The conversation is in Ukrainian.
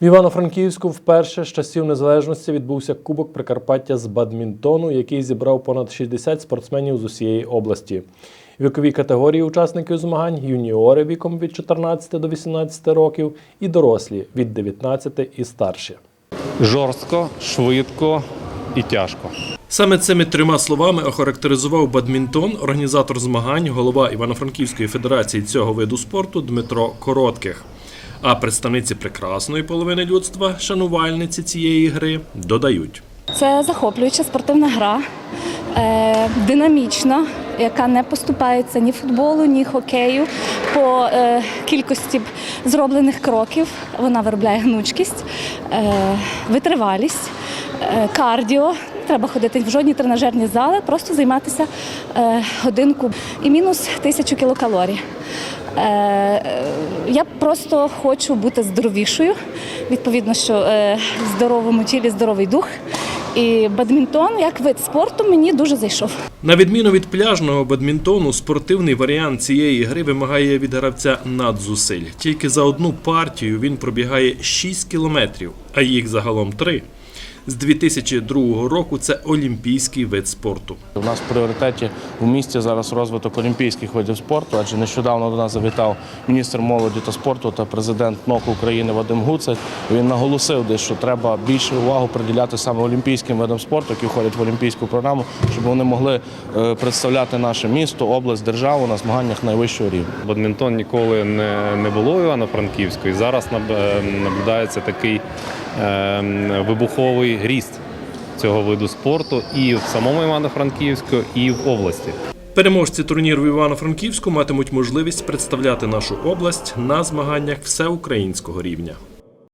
В Івано-Франківську вперше з часів незалежності відбувся Кубок Прикарпаття з бадмінтону, який зібрав понад 60 спортсменів з усієї області. Вікові категорії учасників змагань юніори віком від 14 до 18 років і дорослі від 19 і старші. жорстко, швидко і тяжко. Саме цими трьома словами охарактеризував бадмінтон організатор змагань, голова Івано-Франківської федерації цього виду спорту Дмитро Коротких. А представниці прекрасної половини людства, шанувальниці цієї гри, додають. Це захоплююча спортивна гра, е, динамічна, яка не поступається ні футболу, ні хокею. По е, кількості зроблених кроків вона виробляє гнучкість, е, витривалість, кардіо. Треба ходити в жодні тренажерні зали, просто займатися годинку і мінус тисячу кілокалорій. Я просто хочу бути здоровішою. Відповідно, що е, в здоровому тілі здоровий дух. І бадмінтон як вид спорту мені дуже зайшов. На відміну від пляжного бадмінтону, спортивний варіант цієї гри вимагає від гравця надзусиль. Тільки за одну партію він пробігає 6 кілометрів, а їх загалом 3. З 2002 року це олімпійський вид спорту. У нас в пріоритеті в місті зараз розвиток олімпійських видів спорту, адже нещодавно до нас завітав міністр молоді та спорту та президент НОК України Вадим Гуцик. Він наголосив десь, що треба більше увагу приділяти саме олімпійським видам спорту, які входять в олімпійську програму, щоб вони могли е, представляти наше місто, область, державу на змаганнях найвищого рівня. Бадмінтон ніколи не, не було Івано-Франківську, і зараз е, наблюдається такий е, вибуховий ріст цього виду спорту і в самому Івано-Франківську, і в області. Переможці турніру в Івано-Франківську матимуть можливість представляти нашу область на змаганнях всеукраїнського рівня.